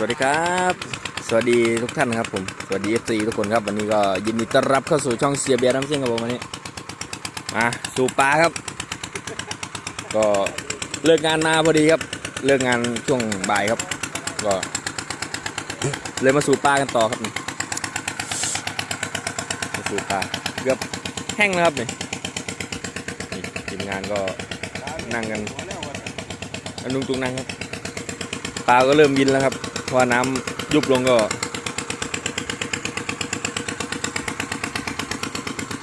วัสดีครับ สวัสดีทุกท่านครับผม สวัสดี FC ทุกคนครับ วันนี้ก็ยินดีต้อนรับเข้าสู่ช่องเสียเบียร์น้ำเสียงครับผมวันนี้ มาสู่ปลาครับ ก็เลิกงานมาพอดีครับ เลิกงานช่วงบ่ายครับ ก็ เลยมาสู่ปลากันต่อครับนี่มาสู่ปลาเกือบแห้งแล้วครับนี่นี่ทีมงานก็นั่งกันอันนุงตุงนั่งครับปลาก็เริ่มยินแล้วครับ พราะว่าน้ำยุบลงก็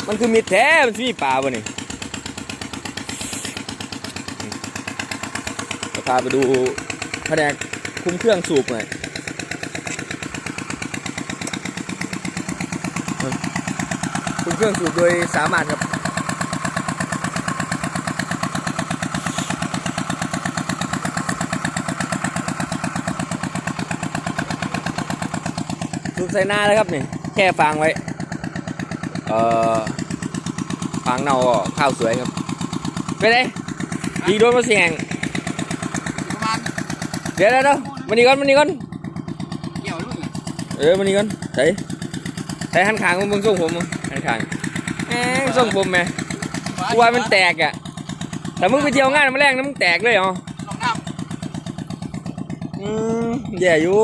มันคือมีแท้ มันมีปลาปะนี่จะพาไปดูแผนกคุมเครื่องสูบหน่อยคุมเครื่องสูบโดยสามารถครับ สูบใส่หน้าเลยครับนี่แค่ฟางไว้เอ่อฟางเน่าก็ข้าวสวยครับไปเลยอีกโดนมาเสียงประมาณเดี๋ยวเดี๋ยวเดี๋ยวมันนี่ก่อนมันนี่ก่อนเกี่ยวรุ่นเออมันนี่ก่อนใส่ใส่หันขางมึงเบิ่งส่งผมมึงหันขางแหมส่งผมแหม่กูว่ามันแตกอะแต่มึงไปเที่ยวงานมาแรงนะมึงแตกเลยเหรอลองน้อืมแย่อยู่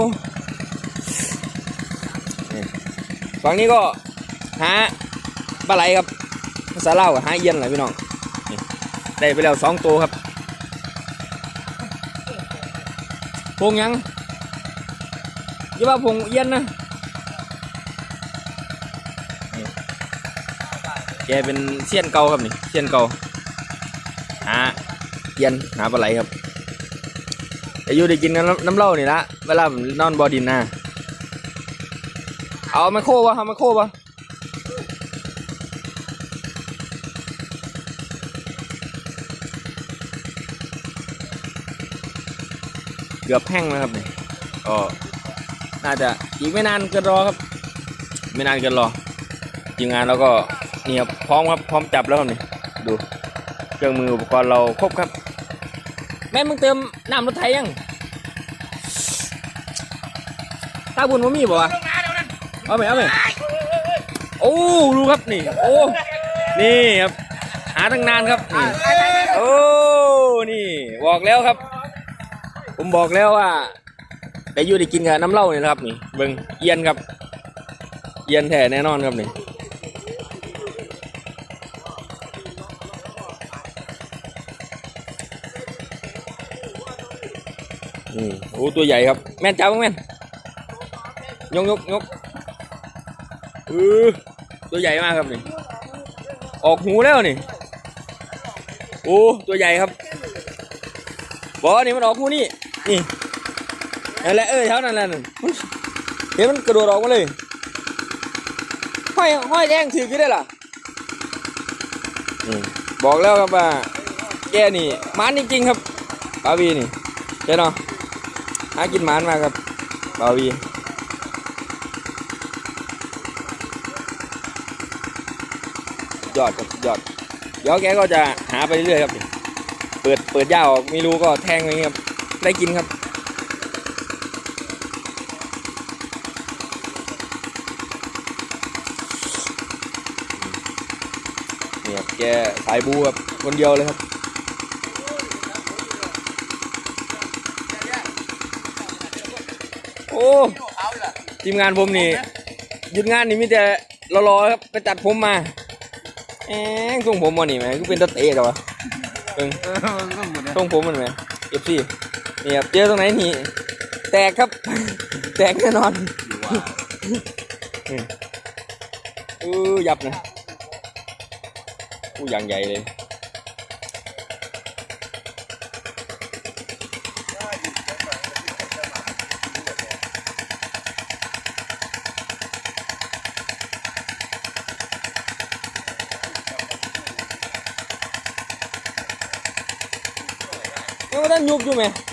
นี่ ฝั่งนี้ก็หาปลาไหลครับภาษาเล่ากับหาเอียนแหละพี่น้องได้ไปแล้วสองตัวครับพงยังอย่ว่าพงเอียนนะแกเป็นเซียนเก่าครับนี่เซียนเก่าหาเอียนหาปลาไหลครับแต่อยู่ได้กินน้ำน้ำเล้านี่ละเวลาผมนอนบอดินนะ เอาไมโครวะเอาไมโครวะเกือบแห้งแล้วครับนี่ก็น่าจะอีกไม่นานเกินรอครับ ไม่นานเกินรอทีมงานเราก็นี่ครับพร้อมครับพร้อมจับแล้วครับนี่ดูเครื่องมืออุปกรณ์เราครบครับ แม่มึงเติมน้ำรถไถยังถ้าบุญว่ามีบ่วะ เอาไหมเอาไหมโอ้ดูครับนี่โอ้นี่ครับหาตั้งนานครับนี่โอ้นี่บอกแล้วครับ ผมบอกแล้วว่าได้อยู่ได้กินกับน้ำเหล้านี่แหละครับนี่เบิ่งเอียนครับ เอียนแท้แน่นอนครับนี่นี่โอ้ตัวใหญ่ครับ แม่นจ้าบ้างแม่นยกยกยก ออตัวใหญ่มากครับนี่ ออกหูแล้วนี่ โอ้ ตัวใหญ่ครับบอนี่มันออกหูนี่ นี่นั่นแหละเออเท่านั้นแหละนั่นเห็นมันกระโดดออกมาเลยห้อยห้อยแดงถือกี่ได้ล่ะบอกแล้วครับว่าแกนี่มันจริงๆครับปาวีนี่ใช่เนาะหากินมานมาครับบาวี ยอดครับยอด เดี๋ยวแกก็จะหาไปเรื่อยครับ เปิดเปิดย่าออกไม่รู้ก็แทงไว้ครับ ได้กินครับเนี่ยครับแกสายบูครับคนเดียวเลยครับโอ้ทีมงานผมนี่หยุดงานนี่มีแต่รอๆครับไปตัดผมมา แองทรงผมวันนี้ไหมก็เป็นตะเตะกับวะเอิงเออต้องหมดเลยทรงผมมันไหมเอฟซีนี่ครับเจอตรงไหนนี่แตกครับ แตกแน่นอนเออยับนะอู้อย่างใหญ่เลย ยังไม่ไ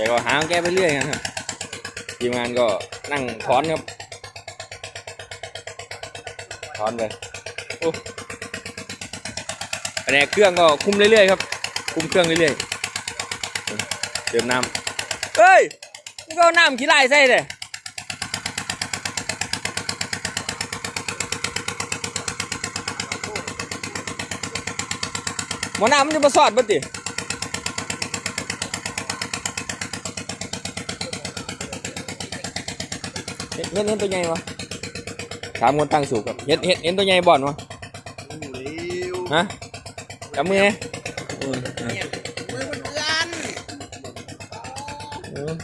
แกก็หาแกไปเรื่อยครับทีมงานก็นั่งถอนครับถอนไปอ้แผนกเครื่องก็คุมเรื่อยๆครับ คุมเครื่องเรื่อยๆเติมน้ำเฮ้ยนี่ก็น้ำขี้ไล่ใส่เลยหมอน้ำมันจะมาสอดบ่ติ เห็นเห็นเห็นตัวใหญ่วะถามคนตั้งสูงครับเห็นเห็นเห็นตัวใหญ่บ่อนวะฮะจับมือไงอืมมือมันเอื้อนอืม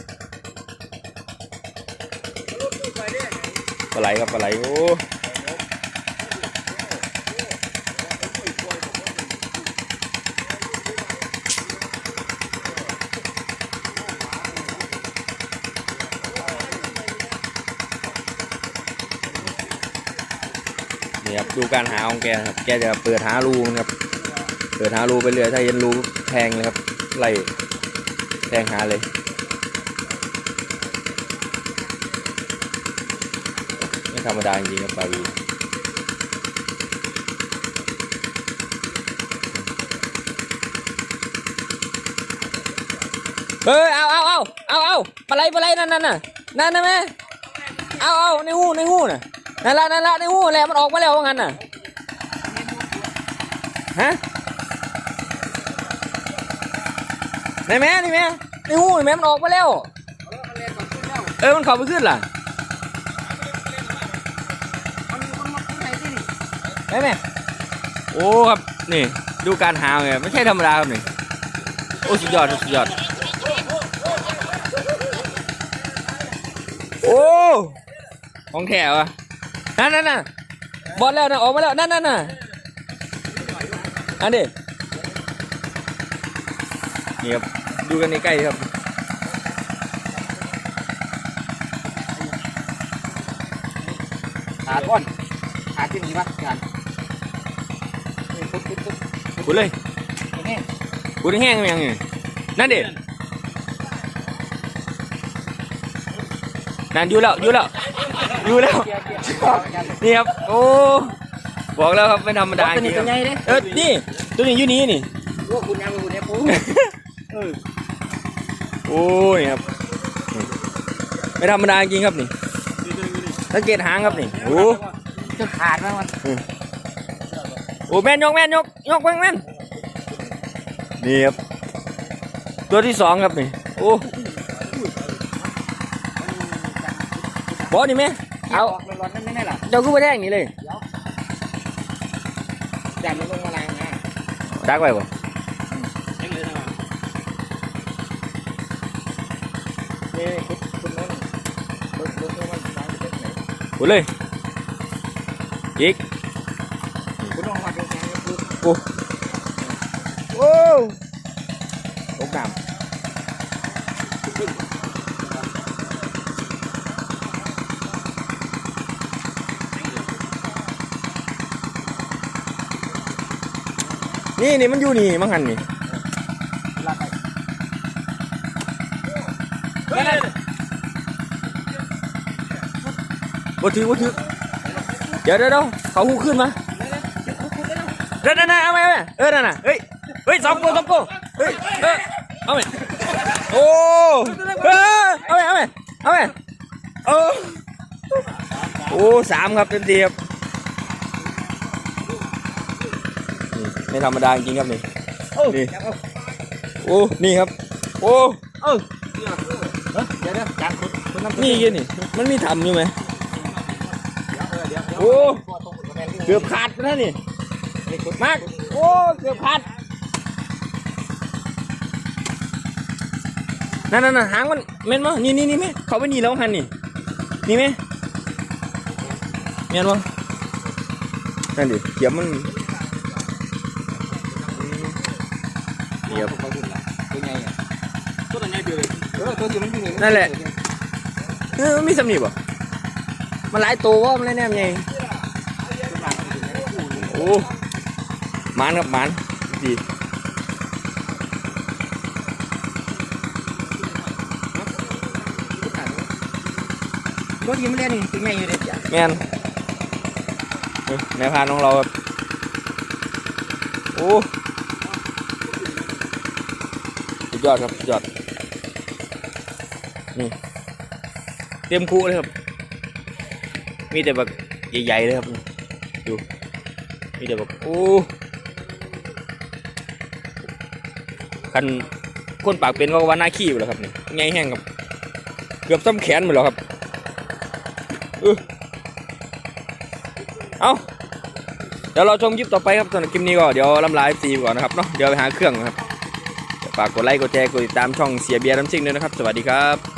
ปลาไหลครับปลาไหลโอ้ ดูการหาของแกครับ แกจะเปิดหารูนะครับ เปิดหารูไปเรื่อยถ้าเห็นรูแทงเลยครับ ไล่แทงหาเลยไม่ธรรมดาจริงครับปาวีเฮ้ยเอาเอาเอาเอาเอาปลาไหลปลาไหลนั่นนั่นน่ะนั่นนะแม่เอาเอาในหูในหูน่ะ นั่นละนั่นละในหูแหละมันออกมาแล้วว่างั้นน่ะฮะนี่แม่นี่แม่ในหูนี่แม่มันออกมาแล้วเออมันเข้าไปขึ้นล่ะมันมีคนมาคุยไทยที่นี่ได้ไหมโอ้ครับนี่ดูการหาเลยไม่ใช่ธรรมดาครับนี่โอ้สุดยอดสุดยอดโอ้ของแถวอะ นั่นนั่นน่ะบอลแล้วนะออกมาแล้วนั่นนั่นน่ะอันนี้นี่ครับดูกันใกล้ๆครับขาดก้อนขาดที่นี่ปะกันปุ๊บปุ๊บปุ๊บขุดเลยนี่ขุดให้แห้งไหมยังไงนั่นดินั่นอยู่แล้วอยู่แล้ว อยู่แล้วเกียร์เกียร์นี่ครับโอ้บอกแล้วครับไม่ธรรมดาจตัวรินี้งๆคตัรัวบใหญ่เด้เออนี่ตัวนี้อยู่นี่นี่ว่าคุณยังคุณเนี่ยปูเออโอ้ยครับนี่ไม่ธรรมดาจริงครับนี่สังเกตหางครับนี่โอ้จะขาดมั้งมันโอ้แม่นยกแม่นยกยกแม่นแม่นนี่ครับตัวที่สองครับนี่โอ้บอนี่แม่ เอาเอาร้อนๆนั่นไม่ได้หรอเจ้าคือไปแดงนี่เลยจับมันลงมาล้างนะดักไว้บ่นี่คุณคุณนั่นรถรถมันล้างไปที่ไหนขุดเลยอีกคุณลองมาดูแข่งคือโอ้โอ้ตกน้ำ นี่นี่มันอยู่นี่มังหันนี่บ่ถือบ่ถือเดี๋ยวเดี๋ยวเดี๋ยวเขาหูขึ้นมาเดี๋ยวเดี๋ยวเดี๋ยวเอาไหมเอาไหมเออนั่นน่ะเฮ้ยเฮ้ยสองตัวสองตัวเฮ้ยเออเอาไหมโอ้เออเอาไหมเอาไหมเอาไหมโอ้โอ้สามครับเต็มทีครับ ไม่ธรรมดาจริงๆครับนี่โอ้นี่จับเอาโอ้นี่ครับ โอ้เออเดี๋ยวเดี๋ยวจับคุณคุณน้ำนี่ยี่นี่ มันมีทำอยู่ไหมเดี๋ยวโอ้เกือบขาดไปแล้วนี่มากโอ้เกือบขาดนั่นนั่นนั่นหางมันเม่นมั้นี่นี่นี่ไหมเขาไปนี่แล้วหันนี่นี่ไหมเม่นมั้นั่นดิเดี๋ยวมัน นั่นแหละเออมีสำนีบ่มันหลายตัวว่ามันเลยแนมไงโอ้หมานครับหมานดีรถยิ้มเล่นนี่ถึงไงอยู่เด็กจ้ะแม่นแม่พาน้องเราโอ้สุดยอดครับสุดยอด นี่เตรียมคู่เลยครับ มีแต่แบบใหญ่ๆเลยครับดูมีแต่แบบโอ้คันคนปากเป็นก็ว่าหน้าขี้อยู่แล้วครับนี่ไงแห้งครับ เกือบซ้ำแขนหมดแล้วครับเออเอาเดี๋ยวเราชมคลิปต่อไปครับสำหรับคลิปนี้ก็เดี๋ยวลำลายซีก่อนนะครับเนาะเดี๋ยวไปหาเครื่องครับฝากกดไลค์กดแชร์กดติดตามช่องเสียเบียร์น้ำซิ่งด้วยนะครับ สวัสดีครับ